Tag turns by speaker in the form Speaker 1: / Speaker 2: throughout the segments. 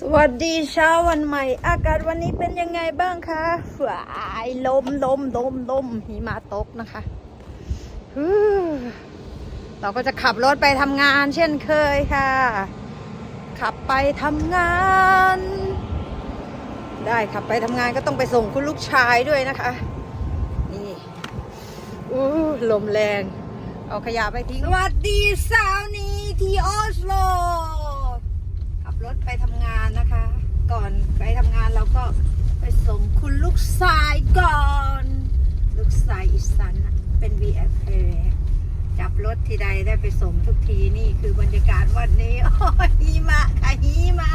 Speaker 1: สวัสดีเช้าวันใหม่ อากาศวันนี้เป็นยังไงบ้างคะฝ่ายลมลมลมลมหิมะตกนะคะเราก็จะขับรถไปทำงานเช่นเคยค่ะ ขับไปทำงาน ได้ขับไปทำงานก็ต้องไปส่งคุณลูกชายด้วยนะคะ นี่อู้ลมแรง เอาขยะไปทิ้งสวัสดีสาวนี้ที่ออสโล รถไปทำงานนะคะ ก่อนไปทำงานเราก็ไปส่งคุณลูกชายก่อน ลูกชายอีสันเป็น VFA จับรถทีใดได้ไปส่งทุกทีนี่คือบรรยากาศวันนี้ โอ้ยหิมะค่ะหิมะ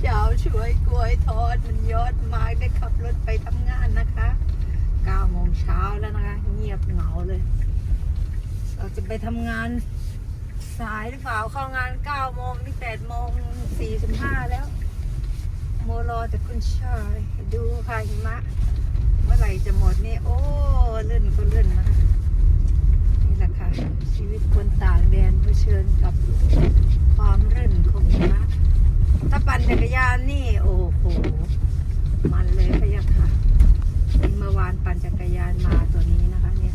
Speaker 1: เจ้าช่วยกล้วยทอดมันยอดมากได้ขับรถไปทำงานนะคะ9โมงเช้าแล้วนะคะ เงียบเหงาเลย เราจะไปทำงาน สายหรือเปล่าเข้างาน9โมงนี่8โมง45แล้ว โมรอแต่คุณชายดูค่ะหิมะ เมื่อไหร่จะหมดนี่โอ้เลื่อนก็เลื่อนนะคะนี่แหละค่ะ ชีวิตคนต่างแดนเผชิญกับความเรื่นของหิมะถ้าปั่นจักรยานนี่ โอ้โหมันเลยพะยะค่ะนี่เมื่อวานปั่นจักรยานมาตัวนี้นะคะ เนี่ย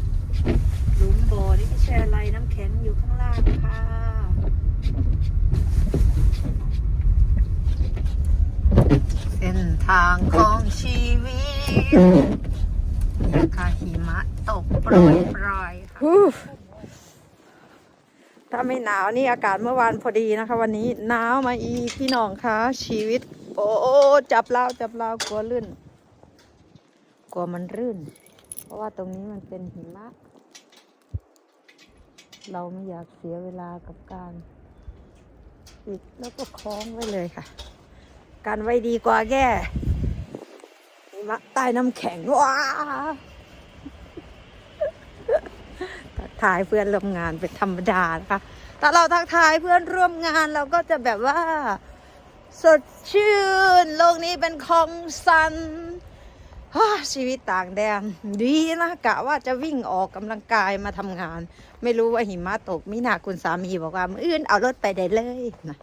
Speaker 1: หลุมบ่อนี่ไม่ใช่อะไรน้ำแข็งอยู่ข้างล่างค่ะ เส้นทางของชี วิตนะหิมะตกโปรยปรยค่ะถ้าไม่หนาวนี่อากาศเมื่อวานพอดีนะคะ วันนี้หนาวมาอีกพี่น้องคะชีวิต โอ้จับเล่าวจับเล่าวกลัวลื่น กลัวมันรื่น เพราะว่าตรงนี้มันเป็นหิมะ เราไม่อยากเสียเวลากับการปิดแล้วก็คล้องไว้เลยค่ะ การไว้ดีกว่าแก่ หิมะใต้น้ำแข็งว้าทักทายเพื่อนร่วมงานเป็นธรรมดานะคะแต่เราทักทายเพื่อนร่วมงานเราก็จะแบบว่า สดชื่น โลกนี้เป็นของสันชีวิตต่างแดนดีนะกะว่าจะวิ่งออกกำลังกายมาทำงาน ไม่รู้ว่าหิมะตกมินาคุณสามีบอกว่า มื้ออื่นเอารถไปได้เลยนะ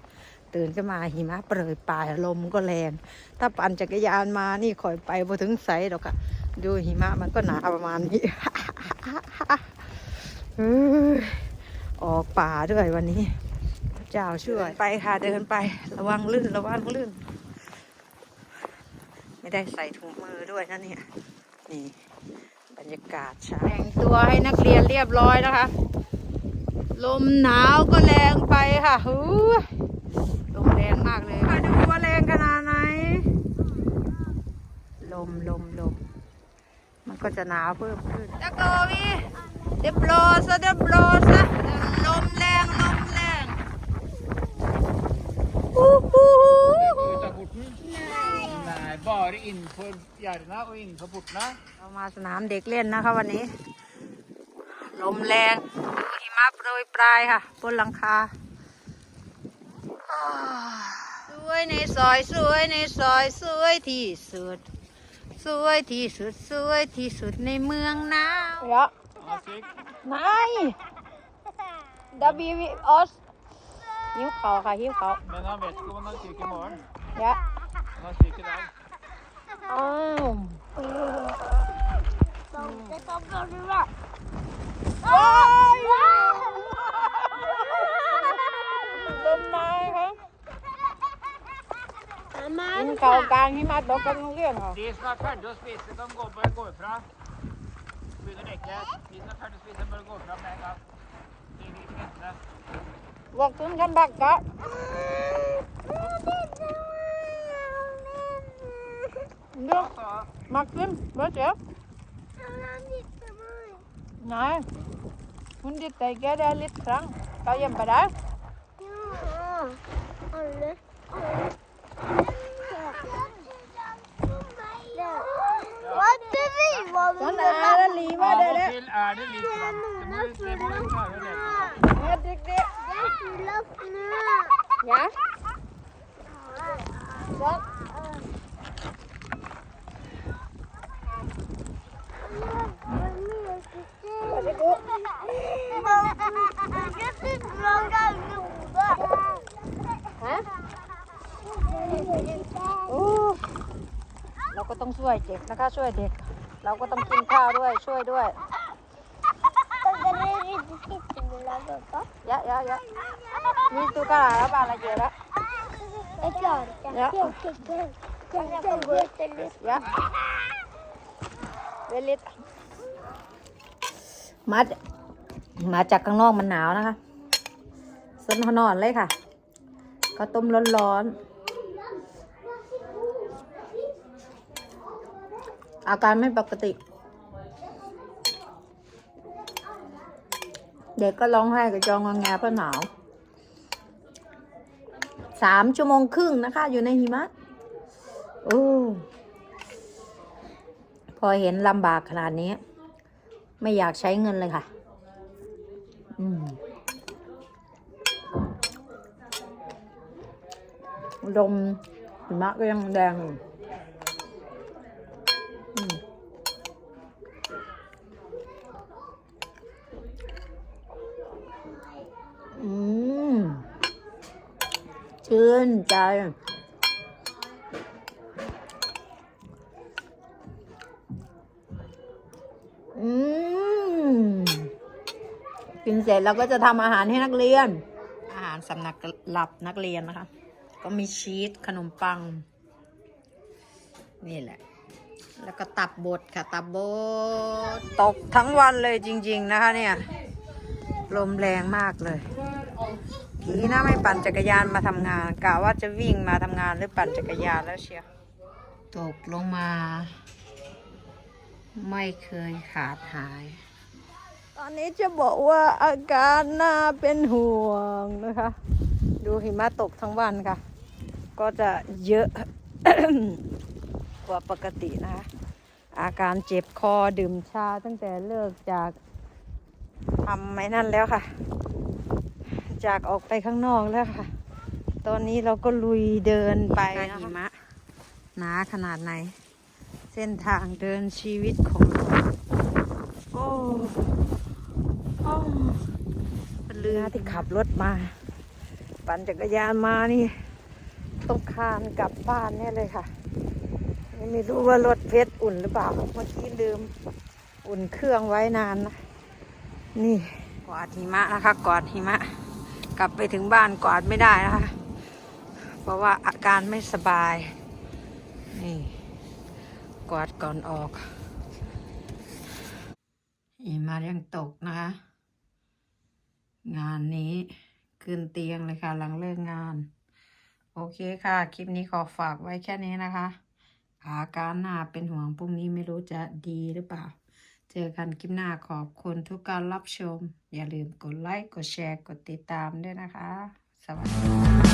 Speaker 1: ตื่นขึ้นมาหิมะเปรยปลายลมก็แรงถ้าปั่นจักรยานมานี่คอยไปพอถึงไสหรอกค่ะดูหิมะมันก็หนาประมาณนี้เอ้ยออกป่าด้วยวันนี้พระเจ้าช่วยไปค่ะเดินไประวังลื่นระวังลื่น ไม่ได้ใส่ถุงมือด้วยนะเนี่ยนี่บรรยากาศเช้าแต่งตัวให้นักเรียนเรียบร้อยนะคะ ลมหนาวก็แรงไปค่ะหูยลม แรงมากเลยมาดูว่าแรงขนาดไหน ลมลมลม มันก็จะหนาวเพิ่มขึ้นจักโกวีเดบโลซะเดบโลซะลมแรงลมแรงฮู้ฮู้ฮู้
Speaker 2: Utan porten? Nej, bare innenfor gjerdene og innenfor portene.
Speaker 1: เรามาสนามเด็กเล่นนะคะวันนี้ ลมแรงหิมะโปรยปลายค่ะ บนหลังคาอ่าส วยในซอยสวยในซอยสวยที่สุด สวยที่สุดสวยที่สุดในเมืองหนาวเยอะ
Speaker 2: Asik.
Speaker 1: นายดับบีวีออสหิวเขาค่ะหิวเขา
Speaker 2: Men han vet ikke om han har syk i morgen.
Speaker 1: เยอะ
Speaker 2: Han har syk i dag.
Speaker 1: อ้าว
Speaker 3: Det kommer du da.
Speaker 1: ล En kald gang i middag noen ganger.
Speaker 2: De som er ferdig å spise, kan gå, på gå ifra. Begynner å leke. De som er ferdig å spise, bør gå ifra med en. De vil ikke vente.
Speaker 3: Welcome, come back, Du,
Speaker 2: Maxim,
Speaker 1: vet du?
Speaker 2: Nei,
Speaker 1: hun dytter ikke.
Speaker 2: Det er litt trangt.
Speaker 3: Skal jeg gjemme
Speaker 1: deg? Ja.
Speaker 3: Alle, alle i hodet.
Speaker 1: Hæ? โอ้เราก็ต้องช่วยเด็กนะคะ ช่วยเด็ก เราก็ต้องกินข้าวด้วยช่วยด้วย ยะยะยะมีตัวกระดาษแล้วบาละเจแล้ว
Speaker 3: Det är klart.
Speaker 1: Ja.
Speaker 3: Kan jag få gå ut eller?
Speaker 1: ยะเวลิตมามาจากข้างนอกมันหนาวนะคะสนนอนเลยค่ะข้าวต้มร้อนๆอาการไม่ปกติ เด็กก็ร้องไห้กับจองงอแงเพราะหนาวสามชั่วโมงครึ่งนะคะ อยู่ในหิมะโอ้พอเห็นลำบากขนาดนี้ ไม่อยากใช้เงินเลยค่ะ อืมลมหิมะก็ยังแดงอยู่อืมอืม ชื่นใจ อืม กินเสร็จเราก็จะทำอาหารให้นักเรียน อาหารสำนักหลับนักเรียนนะคะ ก็มีชีสขนมปัง นี่แหละแล้วก็ตับบดค่ะ ตับบด ตกทั้งวันเลยจริง ๆ นะคะเนี่ย ลมแรงมากเลยทีน่าไม่ปั่นจักรยานมาทำงานกะว่าจะวิ่งมาทำงานหรือปั่นจักรยานแล้วเชียวตกลงมา ไม่เคยขาดหาย ตอนนี้จะบอกว่าอาการน่าเป็นห่วงนะคะ ดูหิมะตกทั้งวันค่ะ ก็จะเยอะกว่าปกตินะคะอาการเจ็บคอดื่มชาตั้งแต่เลิกจาก ทำไม่นั่นแล้วค่ะ จากออกไปข้างนอกแล้วค่ะ ตอนนี้เราก็ลุยเดินไปนะคะหิมะหนาขนาดไหน เส้นทางเดินชีวิตของเราโอ้โอ้เรือที่ขับรถมา ปั่นจักรยานมานี่ ต้องคานกลับบ้านแน่เลยค่ะไม่รู้ว่ารถเพชรอุ่นหรือเปล่า เมื่อกี้ลืม อุ่นเครื่องไว้นานนะ นี่กวาดหิมะนะคะกวาดหิมะ กลับไปถึงบ้านกวาดไม่ได้นะคะ เพราะว่าอาการไม่สบาย นี่กวาดก่อนออกหิมะยังตกนะคะ งานนี้ขึ้นเตียงเลยค่ะหลังเลิกงาน โอเคค่ะ คลิปนี้ขอฝากไว้แค่นี้นะคะ อาการหน้าเป็นห่วงพรุ่งนี้ไม่รู้จะดีหรือเปล่า เจอกันคลิปหน้าขอบคุณทุกการรับชม อย่าลืมกดไลค์ กดแชร์ กดติดตามด้วยนะคะ สวัสดี